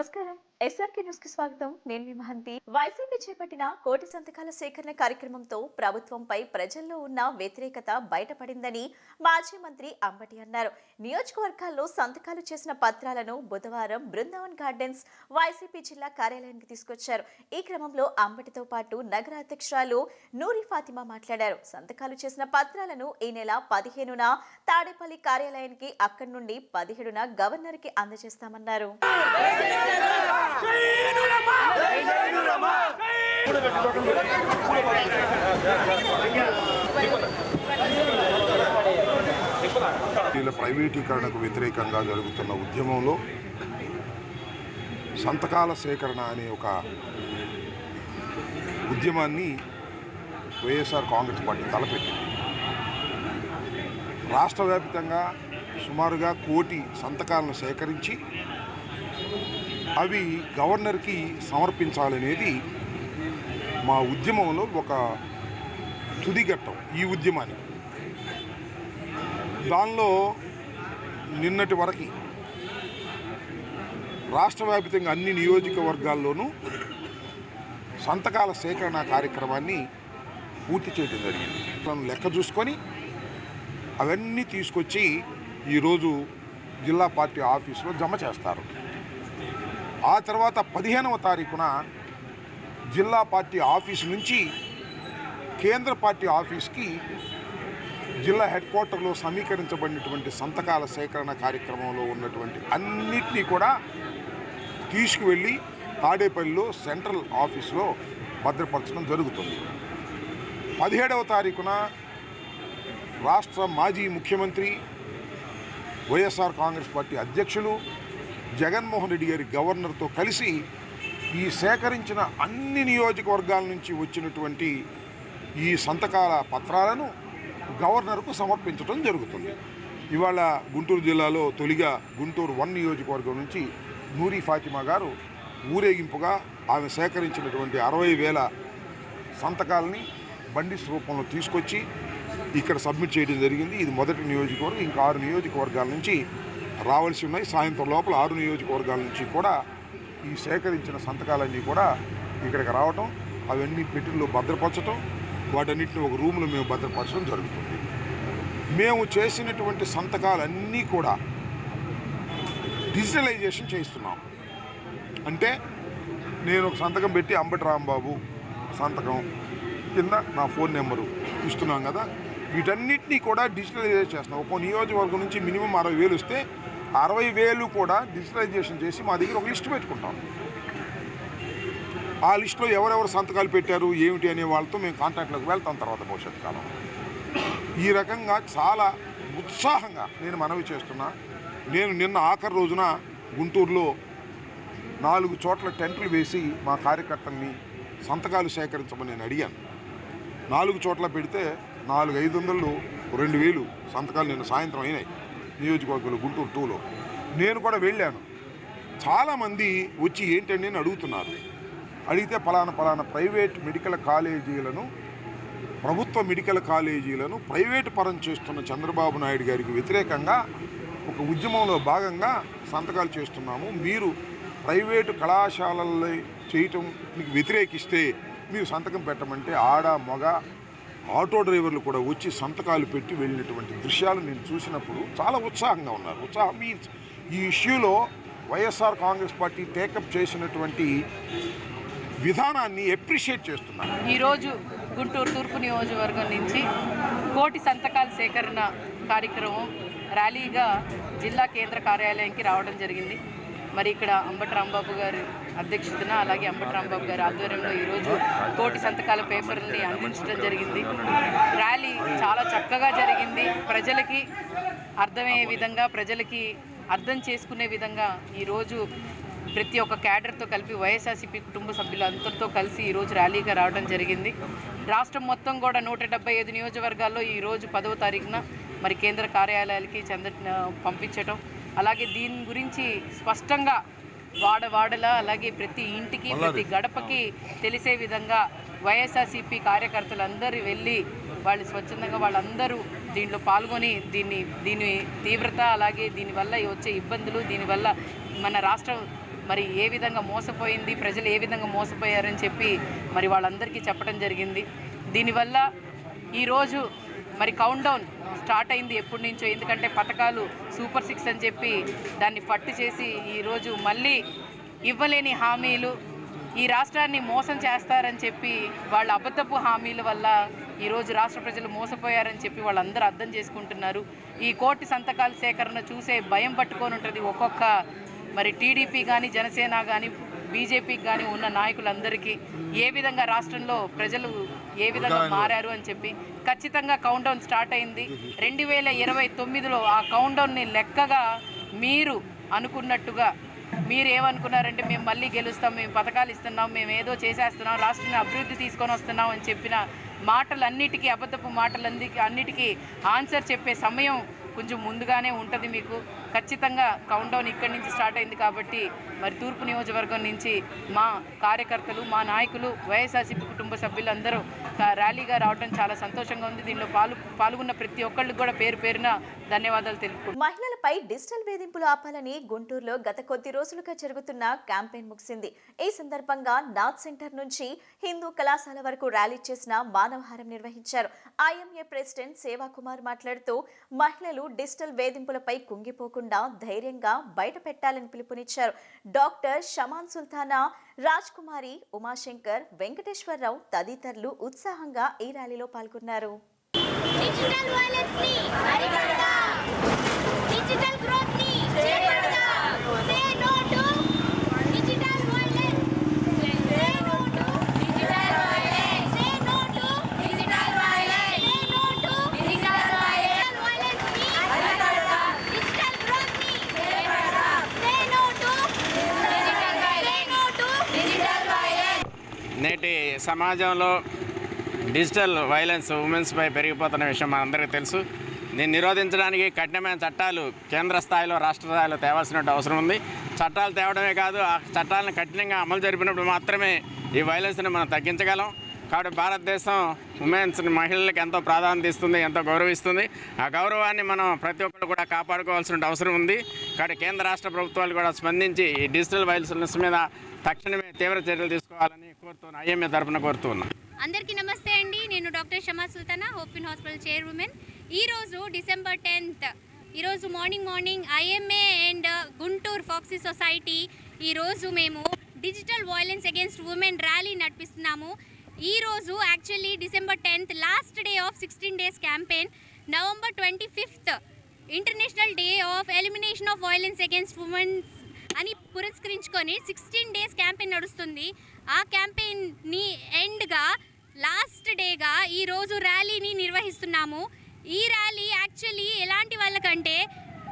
నమస్కారం ఎస్ఆర్కే న్యూస్కి స్వాగతం. నేను మీ మహంతి. వైసీపీ చేపట్టిన కోటి సంతకాల సేకరణ కార్యక్రమంతో ప్రభుత్వంపై ప్రజల్లో ఉన్న వ్యతిరేకత బయటపడిందని మాజీ మంత్రి అంబటి అన్నారు. నియోజకవర్గాల్లో సంతకాలు చేసిన పత్రాలను బుధవారం బృందావన్ గార్డెన్స్ వైసీపీ జిల్లా కార్యాలయానికి తీసుకొచ్చారు. ఈ క్రమంలో అంబటితో పాటు నగర అధ్యక్షురాలు నూరి ఫాతిమా మాట్లాడారు. సంతకాలు చేసిన పత్రాలను ఈ నెల పదిహేనున తాడేపల్లి కార్యాలయానికి అక్కడి నుండి పదిహేడున గవర్నర్కి అందజేస్తామన్నారు. వీళ్ళ ప్రైవేటీకరణకు వ్యతిరేకంగా జరుగుతున్న ఉద్యమంలో సంతకాల సేకరణ అనే ఒక ఉద్యమాన్ని వైఎస్ఆర్ కాంగ్రెస్ పార్టీ తలపెట్టింది. రాష్ట్ర వ్యాప్తంగా సుమారుగా కోటి సంతకాలను సేకరించి అవి గవర్నర్కి సమర్పించాలనేది మా ఉద్యమంలో ఒక తుదిఘట్టం ఈ ఉద్యమానికి. దానిలో నిన్నటి వరకు రాష్ట్ర వ్యాప్తంగా అన్ని నియోజకవర్గాల్లోనూ సంతకాల సేకరణ కార్యక్రమాన్ని పూర్తి చేయడం జరిగింది. తను లెక్క చూసుకొని అవన్నీ తీసుకొచ్చి ఈరోజు జిల్లా పార్టీ ఆఫీసులో జమ చేస్తారు. ఆ తర్వాత పదిహేనవ తారీఖున జిల్లా పార్టీ ఆఫీస్ నుంచి కేంద్ర పార్టీ ఆఫీస్కి జిల్లా హెడ్ క్వార్టర్లో సమీకరించబడినటువంటి సంతకాల సేకరణ కార్యక్రమంలో ఉన్నటువంటి అన్నిటినీ కూడా తీసుకువెళ్ళి తాడేపల్లిలో సెంట్రల్ ఆఫీస్లో భద్రపరచడం జరుగుతుంది. పదిహేడవ తారీఖున రాష్ట్ర మాజీ ముఖ్యమంత్రి వైఎస్ఆర్ కాంగ్రెస్ పార్టీ అధ్యక్షులు జగన్మోహన్ రెడ్డి గారి గవర్నర్తో కలిసి ఈ సేకరించిన అన్ని నియోజకవర్గాల నుంచి వచ్చినటువంటి ఈ సంతకాల పత్రాలను గవర్నర్కు సమర్పించడం జరుగుతుంది. ఇవాళ గుంటూరు జిల్లాలో తొలిగా గుంటూరు వన్ నియోజకవర్గం నుంచి నూరి ఫాతిమా గారు ఊరేగింపుగా ఆమె సేకరించినటువంటి అరవై వేల సంతకాలని బండిస్ రూపంలో తీసుకొచ్చి ఇక్కడ సబ్మిట్ చేయడం జరిగింది. ఇది మొదటి నియోజకవర్గం ఇంకా ఆరు నియోజకవర్గాల నుంచి రావాల్సి ఉన్నాయి. సాయంత్రం లోపల ఆరు నియోజకవర్గాల నుంచి కూడా ఈ సేకరించిన సంతకాలన్నీ కూడా ఇక్కడికి రావటం అవన్నీ పెట్టిల్లో భద్రపరచడం వాటన్నిటిని ఒక రూమ్లో మేము భద్రపరచడం జరుగుతుంది. మేము చేసినటువంటి సంతకాలన్నీ కూడా డిజిటలైజేషన్ చేయిస్తున్నాం. అంటే నేను ఒక సంతకం పెట్టి అంబటి రాంబాబు సంతకం కింద నా ఫోన్ నెంబరు ఇస్తున్నాం కదా. వీటన్నిటినీ కూడా డిజిటలైజేషన్ చేస్తున్నాం. ఒక నియోజకవర్గం నుంచి మినిమం అరవై వేలు వస్తే అరవై వేలు కూడా డిజిటలైజేషన్ చేసి మా దగ్గర ఒక లిస్ట్ పెట్టుకుంటాం. ఆ లిస్టులో ఎవరెవరు సంతకాలు పెట్టారు ఏమిటి అనే వాళ్ళతో మేము కాంటాక్ట్లోకి వెళ్తాం తర్వాత భవిష్యత్ కాలం. ఈ రకంగా చాలా ఉత్సాహంగా నేను మనవి చేస్తున్నా. నేను నిన్న ఆఖరి రోజున గుంటూరులో నాలుగు చోట్ల టెంట్లు వేసి మా కార్యకర్తల్ని సంతకాలు సేకరించమని నేను అడిగాను. నాలుగు చోట్ల పెడితే నాలుగు ఐదు వందలు రెండు వేలు సంతకాలు నిన్న సాయంత్రం అయినాయి. నియోజకవర్గంలో గుంటూరు టూలో. నేను కూడా వెళ్ళాను. చాలామంది వచ్చి ఏంటండి అని అడుగుతున్నారు. అడిగితే పలానా పలానా ప్రైవేట్ మెడికల్ కాలేజీలను ప్రభుత్వ మెడికల్ కాలేజీలను ప్రైవేటు పరం చేస్తున్న చంద్రబాబు నాయుడు గారికి వ్యతిరేకంగా ఒక ఉద్యమంలో భాగంగా సంతకాలు చేస్తున్నాము. మీరు ప్రైవేటు కళాశాలల్లో చేయటం మీకు వ్యతిరేకిస్తే మీరు సంతకం పెట్టమంటే ఆడ మగ ఆటో డ్రైవర్లు కూడా వచ్చి సంతకాలు పెట్టి వెళ్ళినటువంటి దృశ్యాలు నేను చూసినప్పుడు చాలా ఉత్సాహంగా ఉన్నారు. ఉత్సాహం మీన్స్ ఈ ఇష్యూలో వైఎస్ఆర్ కాంగ్రెస్ పార్టీ టేకప్ చేసినటువంటి విధానాన్ని ఎప్రిషియేట్ చేస్తున్నాను ఈరోజు గుంటూరు తూర్పు నియోజకవర్గం నుంచి కోటి సంతకాల సేకరణ కార్యక్రమం ర్యాలీగా జిల్లా కేంద్ర కార్యాలయానికి రావడం జరిగింది. మరి ఇక్కడ అంబటి రాంబాబు గారు అధ్యక్షతన అలాగే అంబటి రాంబాబు గారి ఆధ్వర్యంలో ఈరోజు కోటి సంతకాల పేపర్ని అందించడం జరిగింది. ర్యాలీ చాలా చక్కగా జరిగింది. ప్రజలకి అర్థమయ్యే విధంగా ప్రజలకి అర్థం చేసుకునే విధంగా ఈరోజు ప్రతి ఒక్క క్యాడర్తో కలిపి వైఎస్ఆర్సీపీ కుటుంబ సభ్యులందరితో కలిసి ఈరోజు ర్యాలీగా రావడం జరిగింది. రాష్ట్రం మొత్తం కూడా నూట డెబ్బై ఐదు నియోజకవర్గాల్లో ఈరోజు పదవ తారీఖున మరి కేంద్ర కార్యాలయాలకి చెంద పంపించటం. అలాగే దీని గురించి స్పష్టంగా వాడ వాడలా అలాగే ప్రతి ఇంటికి ప్రతి గడపకి తెలిసే విధంగా వైఎస్ఆర్సీపీ కార్యకర్తలందరూ వెళ్ళి వాళ్ళు స్వచ్ఛందంగా వాళ్ళందరూ దీంట్లో పాల్గొని దీన్ని దీని తీవ్రత అలాగే దీనివల్ల వచ్చే ఇబ్బందులు దీనివల్ల మన రాష్ట్రం మరి ఏ విధంగా మోసపోయింది ప్రజలు ఏ విధంగా మోసపోయారని చెప్పి మరి వాళ్ళందరికీ చెప్పడం జరిగింది. దీనివల్ల ఈరోజు మరి కౌంట్ డౌన్ స్టార్ట్ అయింది ఎప్పటి నుంచో. ఎందుకంటే పథకాలు సూపర్ సిక్స్ అని చెప్పి దాన్ని పట్టు చేసి ఈరోజు మళ్ళీ ఇవ్వలేని హామీలు ఈ రాష్ట్రాన్ని మోసం చేస్తారని చెప్పి వాళ్ళ అబద్ధపు హామీల వల్ల ఈరోజు రాష్ట్ర ప్రజలు మోసపోయారని చెప్పి వాళ్ళందరూ అర్థం చేసుకుంటున్నారు. ఈ కోటి సంతకాల సేకరణ చూసే భయం పట్టుకొని ఉంటుంది ఒక్కొక్క మరి టీడీపీ కానీ జనసేన కానీ బీజేపీకి కానీ ఉన్న నాయకులందరికీ ఏ విధంగా రాష్ట్రంలో ప్రజలు ఏ విధంగా మారారు అని చెప్పి ఖచ్చితంగా కౌంట్ డౌన్ స్టార్ట్ అయింది. రెండు వేల ఇరవై తొమ్మిదిలో ఆ కౌంట్ డౌన్ని లెక్కగా మీరు అనుకున్నట్టుగా మీరు ఏమనుకున్నారంటే మేము మళ్ళీ గెలుస్తాం మేము పథకాలు ఇస్తున్నాం మేము ఏదో చేసేస్తున్నాం రాష్ట్రాన్ని అభివృద్ధి తీసుకొని వస్తున్నాం అని చెప్పిన మాటలన్నిటికీ అబద్ధపు మాటలన్నిటికీ అన్నిటికీ ఆన్సర్ చెప్పే సమయం కొంచెం ముందుగానే ఉంటుంది మీకు. ఖచ్చితంగా కౌంట్ డౌన్ ఇక్కడి నుంచి స్టార్ట్ అయింది కాబట్టి మరి తూర్పు నియోజకవర్గం నుంచి మా కార్యకర్తలు మా నాయకులు వైఎస్ఆర్సీపీ కుటుంబ సభ్యులందరూ ర్యాలీగా రావడం చాలా సంతోషంగా ఉంది. దీనిలో పాలు పాల్గొన్న ప్రతి ఒక్కళ్ళు కూడా పేరు పేరున ధన్యవాదాలు తెలుపు మహిళలపై డిజిటల్ వేధింపులు ఆపాలని గుంటూరులో గత కొద్ది రోజులుగా జరుగుతున్న క్యాంపెయిన్ ముగిసింది. ఈ సందర్భంగా నాథ్ సెంటర్ నుంచి హిందూ కళాశాల వరకు ర్యాలీ చేసిన మానవహారం నిర్వహించారు. ఐఎంఏ ప్రెసిడెంట్ సేవాకుమార్ మాట్లాడుతూ మహిళలు డిజిటల్ వేధింపులపై కుంగిపోకుండా ధైర్యంగా బయట పెట్టాలని పిలుపునిచ్చారు. డాక్టర్ షమాన్ సుల్తానా రాజ్ కుమారి ఉమాశంకర్ వెంకటేశ్వరరావు తదితరులు ఉత్సాహంగా ఈ ర్యాలీలో పాల్గొన్నారు. డిజిటల్ని డిజిటల్ గ్రోత్ని చేపడదాం say no to digital wallets say no to digital wallets say no to digital wallets say no to digital వాలెట్స్ని అరికడదాం డిజిటల్ గ్రోత్ని చేపడదాం say no to digital wallets say no to digital wallets నేటి సమాజంలో digital violence ఉమెన్స్పై పెరిగిపోతున్న విషయం మనందరికీ తెలుసు. దీన్ని నిరోధించడానికి కఠినమైన చట్టాలు కేంద్ర స్థాయిలో రాష్ట్ర స్థాయిలో తేవాల్సినట్టు అవసరం ఉంది. చట్టాలు తేవడమే కాదు ఆ చట్టాలను కఠినంగా అమలు జరిపినప్పుడు మాత్రమే ఈ వైలెన్స్ని మనం తగ్గించగలం. కాబట్టి భారతదేశం ఉమెన్స్ మహిళలకు ఎంతో ప్రాధాన్యత ఇస్తుంది ఎంతో గౌరవిస్తుంది. ఆ గౌరవాన్ని మనం ప్రతి ఒక్కరు కూడా కాపాడుకోవాల్సిన అవసరం ఉంది. కాబట్టి కేంద్ర రాష్ట్ర ప్రభుత్వాలు కూడా స్పందించి ఈ డిజిటల్ వైలెన్స్ మీద తక్షణమే తీవ్ర చర్యలు తీసుకోవాలని కోరుతున్నా ఐఎంఏ తరఫున కోరుతున్నా. అందరికీ నమస్తే అండి. నేను doctor Shama Sultana Hopin hospital chairwoman ఈరోజు డిసెంబర్ టెన్త్ ఈరోజు morning morning IMA and Guntur FOGSI society ఈరోజు మేము digital violence against women rally నడిపిస్తున్నాము. ఈరోజు actually December tenth last day of sixteen days campaign. November twenty fifth international day of elimination of violence against womens అని పురస్కరించుకొని sixteen days campaign నడుస్తుంది. ఆ campaign ఎండ్గా last డేగా ఈరోజు ర్యాలీని నిర్వహిస్తున్నాము. ఈ ర్యాలీ యాక్చువల్లీ ఎలాంటి వాళ్ళకంటే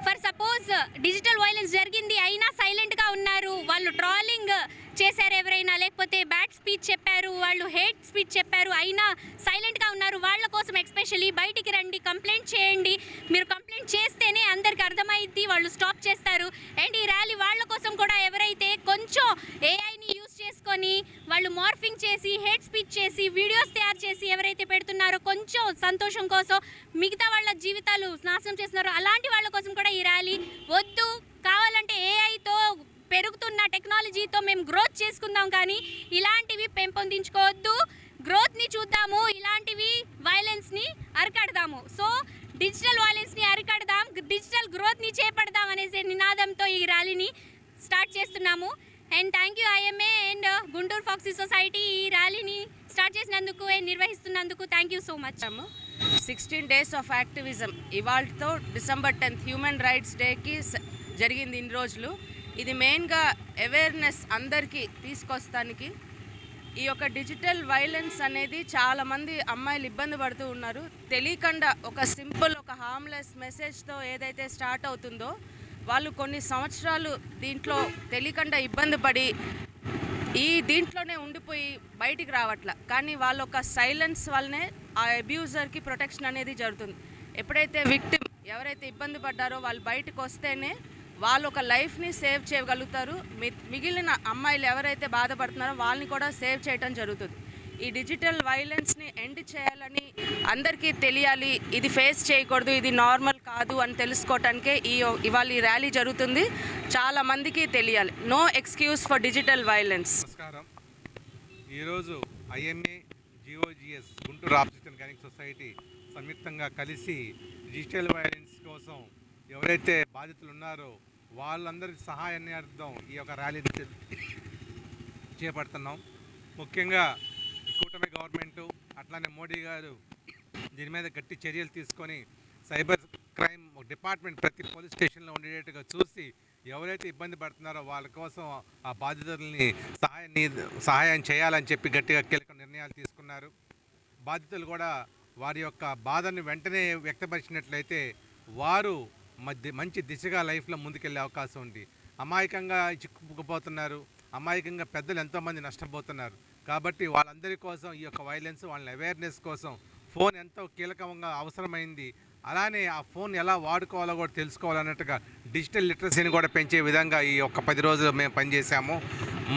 ఫర్ సపోజ్ డిజిటల్ వైలెన్స్ జరిగింది అయినా సైలెంట్గా ఉన్నారు. వాళ్ళు ట్రాలింగ్ చేశారు ఎవరైనా లేకపోతే బ్యాడ్ స్పీచ్ చెప్పారు వాళ్ళు హేట్ స్పీచ్ చెప్పారు అయినా సైలెంట్గా ఉన్నారు. వాళ్ళ కోసం ఎస్పెషల్లీ బయటికి రండి కంప్లైంట్ చేయండి. మీరు కంప్లైంట్ చేస్తేనే అందరికి అర్థమైద్ది వాళ్ళు స్టాప్ చేస్తారు. అండ్ ఈ ర్యాలీ వాళ్ళ కోసం కూడా ఎవరైతే కొంచెం ఏఐని యూస్ చేసుకొని వాళ్ళు చేసి హేట్ స్పీచ్ చేసి వీడియోస్ తయారు చేసి ఎవరైతే పెడుతున్నారో కొంచెం సంతోషం కోసం మిగతా వాళ్ళ జీవితాలు నాశనం చేస్తున్నారో. అలాంటి వాళ్ళ కోసం కూడా ఈ ర్యాలీ వద్దు. కావాలంటే ఏఐతో పెరుగుతున్న టెక్నాలజీతో మేము గ్రోత్ చేసుకుందాం కానీ ఇలాంటివి పెంపొందించుకోవద్దు. గ్రోత్ని చూద్దాము ఇలాంటివి వైలెన్స్ని అరికడదాము. సో డిజిటల్ వైలెన్స్ని అరికడదాం డిజిటల్ గ్రోత్ని చేపడదాం అనేసి నినాదంతో ఈ ర్యాలీని స్టార్ట్ చేస్తున్నాము. And thank you IMA and Guntur FOGSI society ఈ ర్యాలీని స్టార్ట్ చేసినందుకు నిర్వహిస్తున్నందుకు thank you so much sixteen days of activism ఇవాళతో December tenth human rights డేకి జరిగింది ఇన్ని రోజులు. ఇది మెయిన్గా అవేర్నెస్ అందరికీ తీసుకొస్తానికి. ఈ యొక్క డిజిటల్ వైలెన్స్ అనేది చాలామంది అమ్మాయిలు ఇబ్బంది పడుతూ ఉన్నారు. తెలియకుండా ఒక సింపుల్ ఒక హార్మ్లెస్ మెసేజ్తో ఏదైతే స్టార్ట్ అవుతుందో వాళ్ళు కొన్ని సంవత్సరాలు దీంట్లో తెలియకుండా ఇబ్బంది పడి ఈ దీంట్లోనే ఉండిపోయి బయటికి రావట్ల. కానీ వాళ్ళ ఒక సైలెన్స్ వల్లనే ఆ అబ్యూజర్కి ప్రొటెక్షన్ అనేది జరుగుతుంది. ఎప్పుడైతే విక్టిమ్ ఎవరైతే ఇబ్బంది పడ్డారో వాళ్ళు బయటకు వస్తేనే వాళ్ళు ఒక లైఫ్ని సేవ్ చేయగలుగుతారు. మి- మిగిలిన అమ్మాయిలు ఎవరైతే బాధపడుతున్నారో వాళ్ళని కూడా సేవ్ చేయటం జరుగుతుంది. ఈ డిజిటల్ వైలెన్స్ని ఎండ్ చేయాలని అందరికీ తెలియాలి. ఇది ఫేస్ చేయకూడదు. ఇది నార్మల్ కాదు అని తెలుసుకోవటానికే ఈ ఇవాళ ఈ ర్యాలీ జరుగుతుంది. చాలా మందికి తెలియాలి. No excuse for digital violence. నమస్కారం. ఈరోజు ఐఎంఏ జిఓజిఎస్ గుంటూరు ఆప్సిజన్ గైనిక్ సొసైటీ సంయుక్తంగా కలిసి డిజిటల్ వైలెన్స్ కోసం ఎవరైతే బాధితులు ఉన్నారో వాళ్ళందరి సహాయాన్ని అర్థం ఈ యొక్క ర్యాలీని చేపడుతున్నాం. ముఖ్యంగా కూటమి గవర్నమెంటు అట్లానే మోడీ గారు దీని మీద గట్టి చర్యలు తీసుకొని సైబర్ క్రైమ్ డిపార్ట్మెంట్ ప్రతి పోలీస్ స్టేషన్లో ఉండేటట్టుగా చూసి ఎవరైతే ఇబ్బంది పడుతున్నారో వాళ్ళ కోసం ఆ బాధితుల్ని సహాయాన్ని సహాయం చేయాలని చెప్పి గట్టిగా కీలక నిర్ణయాలు తీసుకున్నారు. బాధితులు కూడా వారి యొక్క బాధను వెంటనే వ్యక్తపరిచినట్లయితే వారు మధ్య మంచి దిశగా లైఫ్లో ముందుకెళ్ళే అవకాశం ఉంది. అమాయకంగా చిక్కుకుపోతున్నారు. అమాయకంగా పెద్దలు ఎంతోమంది నష్టపోతున్నారు. కాబట్టి వాళ్ళందరి కోసం ఈ యొక్క వైలెన్స్ వాళ్ళ అవేర్నెస్ కోసం ఫోన్ ఎంతో కీలకంగా అవసరమైంది. అలానే ఆ ఫోన్ ఎలా వాడుకోవాలో కూడా తెలుసుకోవాలన్నట్టుగా డిజిటల్ లిటరసీని కూడా పెంచే విధంగా ఈ యొక్క పది రోజులు మేము పనిచేసాము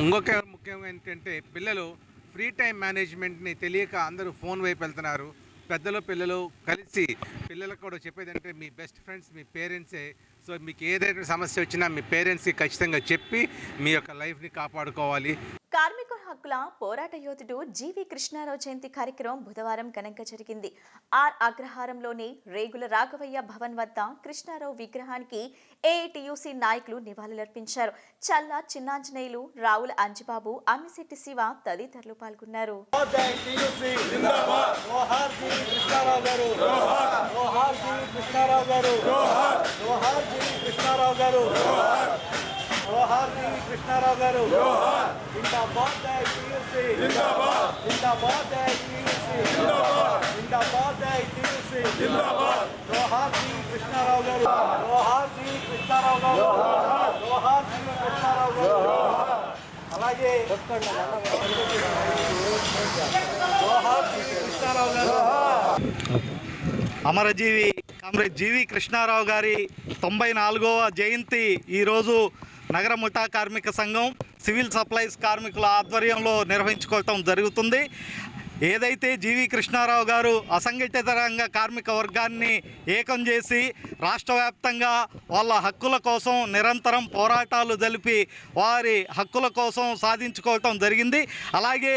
ఇంకొక ముఖ్యంగా ఏంటంటే పిల్లలు ఫ్రీ టైం మేనేజ్మెంట్ని తెలియక అందరూ ఫోన్ వైపు వెళ్తున్నారు. పెద్దలు పిల్లలు కలిసి పిల్లలకు కూడా చెప్పేది అంటే మీ బెస్ట్ ఫ్రెండ్స్ మీ పేరెంట్సే. సో మీకు ఏదైనా సమస్య వచ్చినా మీ పేరెంట్స్కి ఖచ్చితంగా చెప్పి మీ యొక్క లైఫ్ని కాపాడుకోవాలి. కార్మికుల హక్కుల పోరాట యోధుడు జీవి కృష్ణారావు జయంతి కార్యక్రమం బుధవారం ఘనంగా జరిగింది. ఆర్ అగ్రహారంలోని రేగుల రాఘవయ్య భవన్ వద్ద కృష్ణారావు విగ్రహానికి ఏఐటియుసి నాయకులు నివాళులర్పించారు. చల్ల చిన్నాంజనేయులు రావుల అంజిబాబు అమ్మిశెట్టి శివ తదితరులు పాల్గొన్నారు. కృష్ణారావు గారు. కృష్ణారావు గారు. జోహార్ జీ కృష్ణారావు గారు జోహార్ జీ కృష్ణారావు గారు జిందాబాద్ జై టీయూసీ జిందాబాద్ జిందాబాద్ జై టీయూసీ జిందాబాద్ జిందాబాద్ జై టీయూసీ జిందాబాద్ జోహార్ జీ కృష్ణారావు గారు జోహార్ జీ కృష్ణారావు గారు జోహార్ జీ కృష్ణారావు గారు అలాగే జోహార్ జీ కృష్ణారావు గారు అమరజీవి కామ్రేడ్ జీవి కృష్ణారావు గారి తొంభై నాలుగవ జయంతి ఈరోజు నగర ముఠా కార్మిక సంఘం సివిల్ సప్లైస్ కార్మికుల ఆధ్వర్యంలో నిర్వహించుకోవటం జరుగుతుంది. ఏదైతే జీవి కృష్ణారావు గారు అసంఘటిత రంగ కార్మిక వర్గాన్ని ఏకం చేసి రాష్ట్ర వ్యాప్తంగా వాళ్ళ హక్కుల కోసం నిరంతరం పోరాటాలు జరిపి వారి హక్కుల కోసం సాధించుకోవటం జరిగింది. అలాగే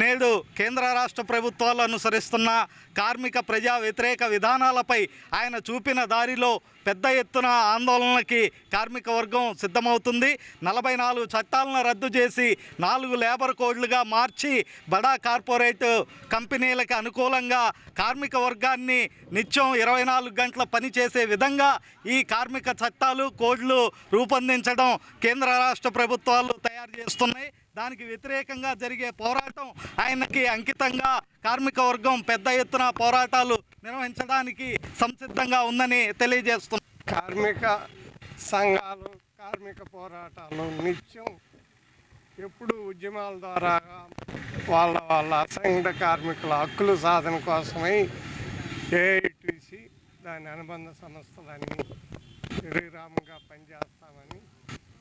నేడు కేంద్ర రాష్ట్ర ప్రభుత్వాలు అనుసరిస్తున్న కార్మిక ప్రజా వ్యతిరేక విధానాలపై ఆయన చూపిన దారిలో పెద్ద ఎత్తున ఆందోళనలకి కార్మిక వర్గం సిద్ధమవుతుంది. నలభై నాలుగు చట్టాలను రద్దు చేసి నాలుగు లేబర్ కోడ్లుగా మార్చి బడా కార్పొరేట్ కంపెనీలకు అనుకూలంగా కార్మిక వర్గాన్ని నిత్యం ఇరవై నాలుగు గంటల పనిచేసే విధంగా ఈ కార్మిక చట్టాలు కోడ్లు రూపొందించడం కేంద్ర రాష్ట్ర ప్రభుత్వాలు తయారు చేస్తున్నాయి. దానికి వ్యతిరేకంగా జరిగే పోరాటం ఆయనకి అంకితంగా కార్మిక వర్గం పెద్ద ఎత్తున పోరాటాలు నిర్వహించడానికి సంసిద్ధంగా ఉందని తెలియజేస్తుంది కార్మిక సంఘాలు కార్మిక పోరాటాలు నిత్యం ఎప్పుడు ఉద్యమాల ద్వారా వాళ్ళ వాళ్ళ అసంఘటిత కార్మికుల హక్కుల సాధన కోసమై ఏఐటీసీ దాని అనుబంధ సంస్థలన్నీ శ్రీరామంగా పనిచేస్తామని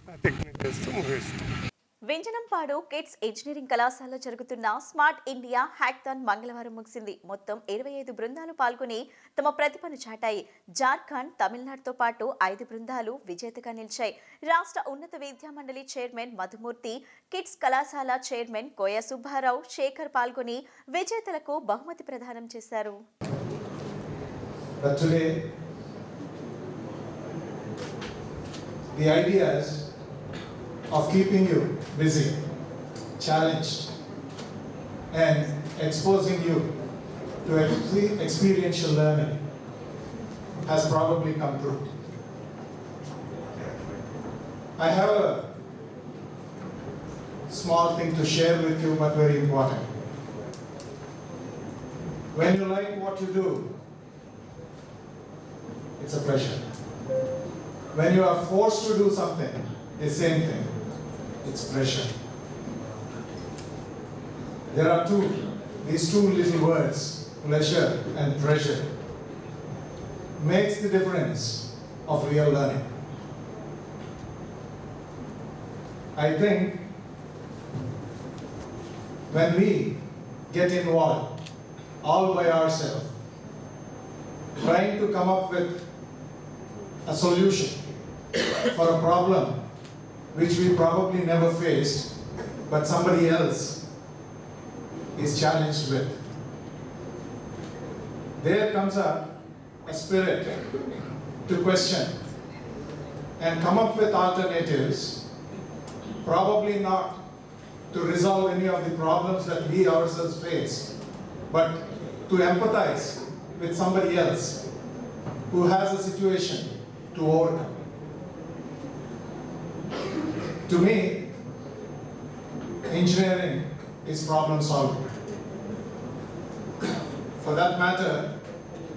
ప్రతిజ్ఞ చేస్తూ ముగిస్తాం వెంజనంపాడు కిడ్స్ ఇంజనీరింగ్ కళాశాలలో జరుగుతున్న స్మార్ట్ ఇండియా హ్యాక్థాన్ మంగళవారం ముగిసింది. మొత్తం ఇరవై ఐదు బృందాలు పాల్గొని తమ ప్రతిభను చాటాయి. జార్ఖండ్ తమిళనాడుతో పాటు ఐదు బృందాలు విజేతగా నిలిచాయి. రాష్ట్ర ఉన్నత విద్యా మండలి చైర్మన్ మధుమూర్తి కిడ్స్ కళాశాల చైర్మన్ కోయ సుబ్బారావు శేఖర్ పాల్గొని విజేతలకు బహుమతి ప్రదానం చేశారు. The idea is of keeping you busy, challenged, and exposing you to experiential learning has probably come true. I have a small thing to share with you, but very important. When you like what you do, it's a pleasure. When you are forced to do something, the same thing, it's pressure. There are two, these two little words, pleasure and pressure, makes the difference of real learning. I think when we get involved all by ourselves, trying to come up with a solution for a problem which we probably never faced, but somebody else is challenged with. There comes a, a spirit to question and come up with alternatives, probably not to resolve any of the problems that we ourselves face, but to empathize with somebody else who has a situation to overcome. To me, engineering is problem solving. For that matter,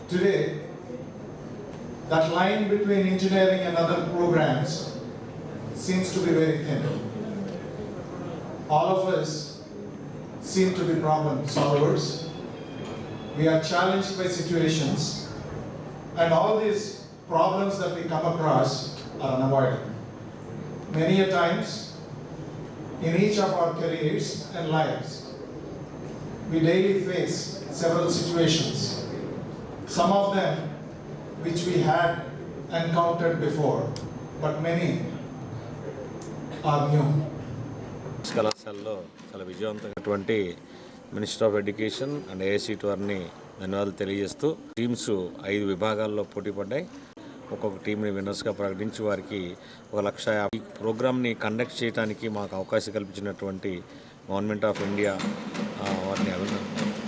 today, that line between engineering and other programs seems to be very thin. All of us seem to be problem solvers. We are challenged by situations, and all these problems that we come across are unavoidable. Many a times, in each of our careers and lives, we daily face several situations. Some of them which we had encountered before, but many are new. కళాశాలలో చాలా విజయవంతమైనటువంటి minister of education and AIC వారిని ధన్యవాదాలు తెలియజేస్తూ teams ఐదు విభాగాల్లో పోటీ పడ్డాయి ఒక్కొక్క టీంని విన్నర్స్గా ప్రకటించి వారికి ఒక లక్ష యాభై- ఈ ప్రోగ్రామ్ని కండక్ట్ చేయడానికి మాకు అవకాశం కల్పించినటువంటి గవర్నమెంట్ ఆఫ్ ఇండియా వారిని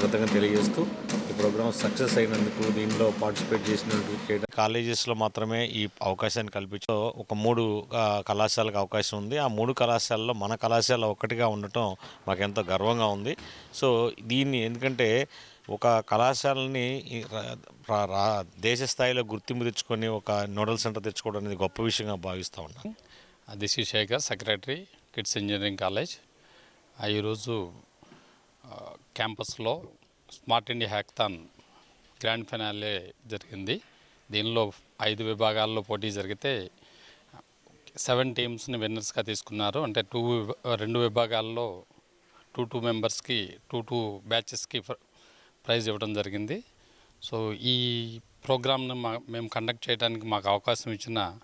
కృతజ్ఞత తెలియజేస్తూ ఈ ప్రోగ్రామ్ సక్సెస్ అయినందుకు దీనిలో పార్టిసిపేట్ చేసిన కాలేజెస్లో మాత్రమే ఈ అవకాశాన్ని కల్పించో ఒక మూడు కళాశాలకు అవకాశం ఉంది. ఆ మూడు కళాశాలలో మన కళాశాల ఒక్కటిగా ఉండటం మాకెంతో గర్వంగా ఉంది. సో దీన్ని ఎందుకంటే ఒక కళాశాలని రా- రా- రా- దేశ స్థాయిలో గుర్తింపు తెచ్చుకొని ఒక నోడల్ సెంటర్ తెచ్చుకోవడం అనేది గొప్ప విషయంగా భావిస్తూ ఉన్నాను this Shekhar secretary KIDS engineering college. ఆ, ఈరోజు క్యాంపస్లో smart India hackathon grand finale జరిగింది. దీనిలో ఐదు విభాగాల్లో పోటీ జరిగితే సెవెన్ టీమ్స్ని విన్నర్స్గా తీసుకున్నారు. అంటే టూ రెండు విభాగాల్లో టూ టూ మెంబర్స్కి టూ టూ బ్యాచెస్కి ప్రైజ్ ఇవ్వడం జరిగింది. సో ఈ ప్రోగ్రామ్ను మా మేము కండక్ట్ చేయడానికి మాకు అవకాశం ఇచ్చిన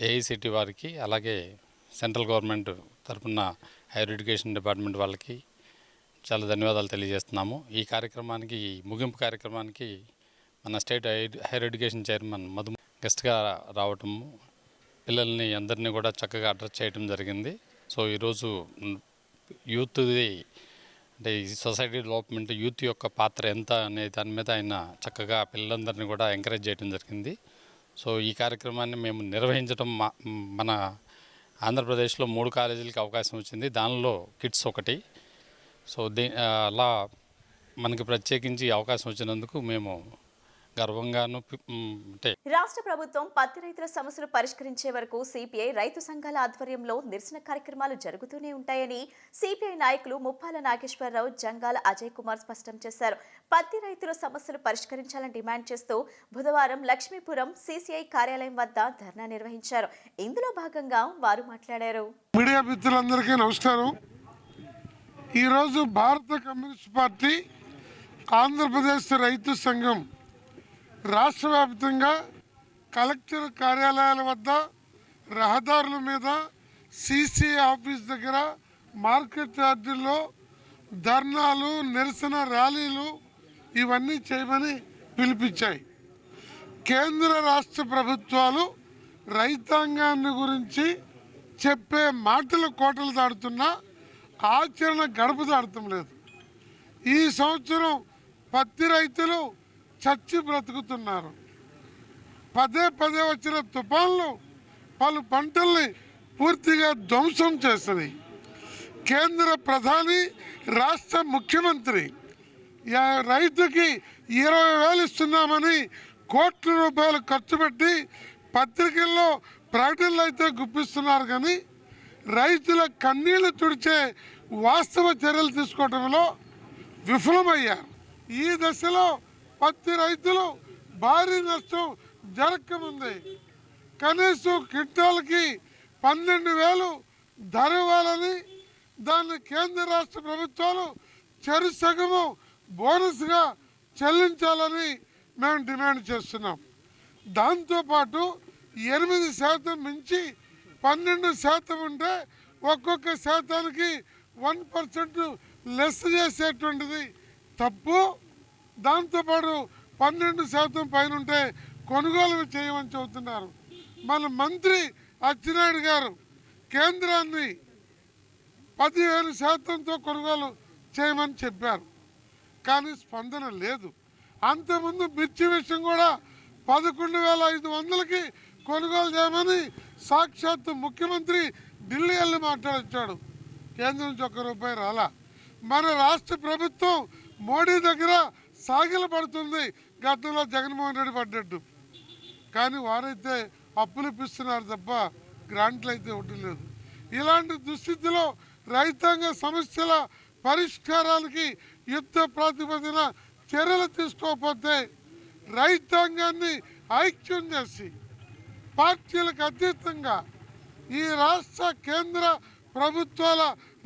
ఏఐసిటి వారికి అలాగే సెంట్రల్ గవర్నమెంట్ తరపున హైయర్ ఎడ్యుకేషన్ డిపార్ట్మెంట్ వాళ్ళకి చాలా ధన్యవాదాలు తెలియజేస్తున్నాము. ఈ కార్యక్రమానికి ముగింపు కార్యక్రమానికి మన state high- higher education chairman Madhu గెస్ట్గా రావటము పిల్లల్ని అందరినీ కూడా చక్కగా అడ్రస్ చేయడం జరిగింది. సో ఈరోజు యూత్ది అంటే ఈ సొసైటీ డెవలప్మెంట్ యూత్ యొక్క పాత్ర ఎంత అనే దాని మీద ఆయన చక్కగా పిల్లలందరినీ కూడా ఎంకరేజ్ చేయడం జరిగింది. సో ఈ కార్యక్రమాన్ని మేము నిర్వహించడం మా మన ఆంధ్రప్రదేశ్లో మూడు కాలేజీలకి అవకాశం వచ్చింది. దానిలో కిడ్స్ ఒకటి. సో దీ అలా మనకి ప్రత్యేకించి అవకాశం వచ్చినందుకు మేము గర్వంగాను అంటే రాష్ట్ర ప్రభుత్వం పత్తి రైతుల సమస్యలు పరిష్కరించే వరకు సిపిఐ రైతు సంఘాల ఆధ్వర్యంలో నిరసన కార్యక్రమాలు జరుగుతూనే ఉంటాయని సిపిఐ నాయకులు ముప్పాల నాగేశ్వరరావు జంగాల అజయ్ కుమార్ స్పష్టం చేశారు. పత్తి రైతుల సమస్యలు పరిష్కరించాలని డిమాండ్ చేస్తూ బుధవారం లక్ష్మీపురం సిసిఐ కార్యాలయం వద్ద ధర్నా నిర్వహించారు. ఇందులో భాగంగా వారు మాట్లాడారు. మీడియా మిత్రులందరికీ నమస్కారం. ఈరోజు భారత కమ్యూనిస్ట్ పార్టీ ఆంధ్రప్రదేశ్ రైతు సంఘం రాష్ట్ర వ్యాప్తంగా కలెక్టర్ కార్యాలయాల వద్ద రహదారుల మీద సీసీ ఆఫీస్ దగ్గర మార్కెట్ యార్డుల్లో ధర్నాలు నిరసన ర్యాలీలు ఇవన్నీ చేయమని పిలిపించాయి. కేంద్ర రాష్ట్ర ప్రభుత్వాలు రైతాంగాన్ని గురించి చెప్పే మాటలు కోటలు దాడుతున్నా ఆచరణ గడప దాడటం లేదు. ఈ సంవత్సరం పత్తి రైతులు చచ్చి బ్రతుకుతున్నారు. పదే పదే వచ్చిన తుఫాన్లు పలు పంటల్ని పూర్తిగా ధ్వంసం చేస్తుంది కేంద్ర ప్రధాని రాష్ట్ర ముఖ్యమంత్రి రైతుకి ఇరవై వేలు ఇస్తున్నామని కోట్ల రూపాయలు ఖర్చు పెట్టి పత్రికల్లో ప్రకటనలు అయితే గుప్పిస్తున్నారు కానీ రైతుల కన్నీళ్ళు తుడిచే వాస్తవ చర్యలు తీసుకోవడంలో విఫలమయ్యారు. ఈ దశలో పత్తి రైతులు భారీ నష్టం జరగకముంది. కనీసం క్వింటాల్కి పన్నెండు వేలు ధర ఇవ్వాలని దాన్ని కేంద్ర రాష్ట్ర ప్రభుత్వాలు చెరు సగము బోనస్గా చెల్లించాలని మేము డిమాండ్ చేస్తున్నాం. దాంతోపాటు ఎనిమిది శాతం మించి పన్నెండు శాతం ఉంటే ఒక్కొక్క శాతానికి వన్ పర్సెంట్ లెస్ చేసేటువంటిది తప్పు. దాంతోపాటు పన్నెండు శాతం పైన ఉంటే కొనుగోలు చేయమని చెబుతున్నారు. మన మంత్రి అచ్చినాయుడు గారు కేంద్రాన్ని పదివేలు శాతంతో కొనుగోలు చేయమని చెప్పారు. కానీ స్పందన లేదు. అంతకుముందు మిర్చి విషయం కూడా పదకొండు వేల ఐదు వందలకి కొనుగోలు చేయమని సాక్షాత్తు ముఖ్యమంత్రి ఢిల్లీ వెళ్ళి మాట్లాడొచ్చాడు. కేంద్రం నుంచి ఒక్క రూపాయి రాలా. మన రాష్ట్ర ప్రభుత్వం మోడీ దగ్గర సాగిల పడుతుంది గతంలో జగన్మోహన్ రెడ్డి పడ్డట్టు. కానీ వారైతే అప్పులు ఇప్పిస్తున్నారు తప్ప గ్రాంట్లు అయితే ఇవ్వట్లేదు ఇలాంటి దుస్థితిలో రైతాంగ సమస్యల పరిష్కారాలకి యుద్ధ ప్రాతిపదిన చర్యలు తీసుకోకపోతే రైతాంగాన్ని ఐక్యం చేసి పార్టీలకు అతీతంగా ఈ రాష్ట్ర కేంద్ర ప్రభుత్వాల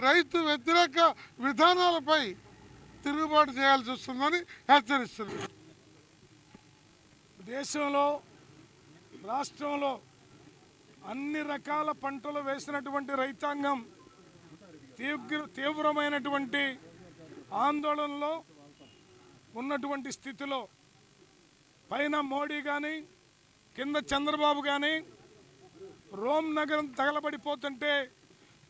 రైతు వ్యతిరేక విధానాలపై తిరుగుబాటు చేయాల్సి వస్తుందని హెచ్చరిస్తున్నారు దేశంలో రాష్ట్రంలో అన్ని రకాల పంటలు వేసినటువంటి రైతాంగం తీవ్ర తీవ్రమైనటువంటి ఆందోళనలో ఉన్నటువంటి స్థితిలో పైన మోడీ కానీ కింద చంద్రబాబు కానీ రోమ్ నగరం తగలబడిపోతుంటే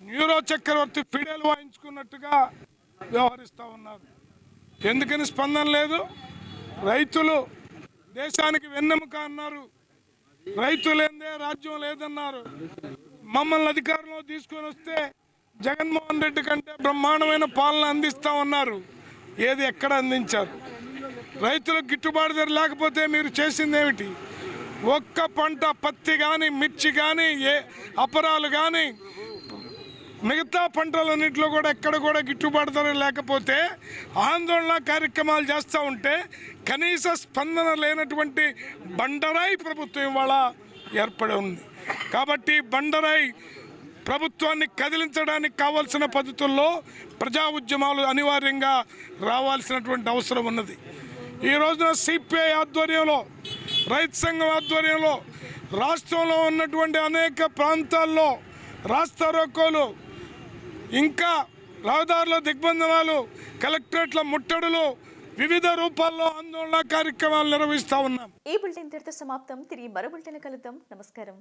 న్యూరో చక్రవర్తి ఫిడేలు వాయించుకున్నట్టుగా వ్యవహరిస్తూ ఉన్నారు. ఎందుకని స్పందన లేదు? రైతులు దేశానికి వెన్నెముక అన్నారు. రైతు లేదే రాజ్యం లేదన్నారు. మమ్మల్ని అధికారంలో తీసుకొని వస్తే జగన్మోహన్ రెడ్డి కంటే బ్రహ్మాండమైన పాలన అందిస్తా ఉన్నారు. ఏది ఎక్కడ అందించారు? రైతులకు గిట్టుబాటు ధర లేకపోతే మీరు చేసింది ఏమిటి ఒక్క పంట పత్తి కానీ మిర్చి కానీ ఏ అపరాలు కానీ మిగతా పంటలన్నింటిలో కూడా ఎక్కడ కూడా గిట్టుబాటు ధర లేకపోతే ఆందోళన కార్యక్రమాలు చేస్తూ ఉంటే కనీస స్పందన లేనటువంటి బండరాయి ప్రభుత్వం ఇవాళ ఏర్పడి ఉంది. కాబట్టి బండరాయి ప్రభుత్వాన్ని కదిలించడానికి కావాల్సిన పద్ధతుల్లో ప్రజా ఉద్యమాలు అనివార్యంగా రావాల్సినటువంటి అవసరం ఉన్నది. ఈ రోజున సిపిఐ ఆధ్వర్యంలో రైతు సంఘం ఆధ్వర్యంలో రాష్ట్రంలో ఉన్నటువంటి అనేక ప్రాంతాల్లో రాస్తారోకోలు ఇంకా రహదారుల దిగ్బంధనాలు కలెక్టరేట్ల ముట్టడులు వివిధ రూపాల్లో ఆందోళన కార్యక్రమాలు నిర్వహిస్తూ ఉన్నాం. ఈ బులెటిన్ తీర్థ సమాప్తం. తిరిగి మరో బులెటిన్ కలుద్దాం. నమస్కారం.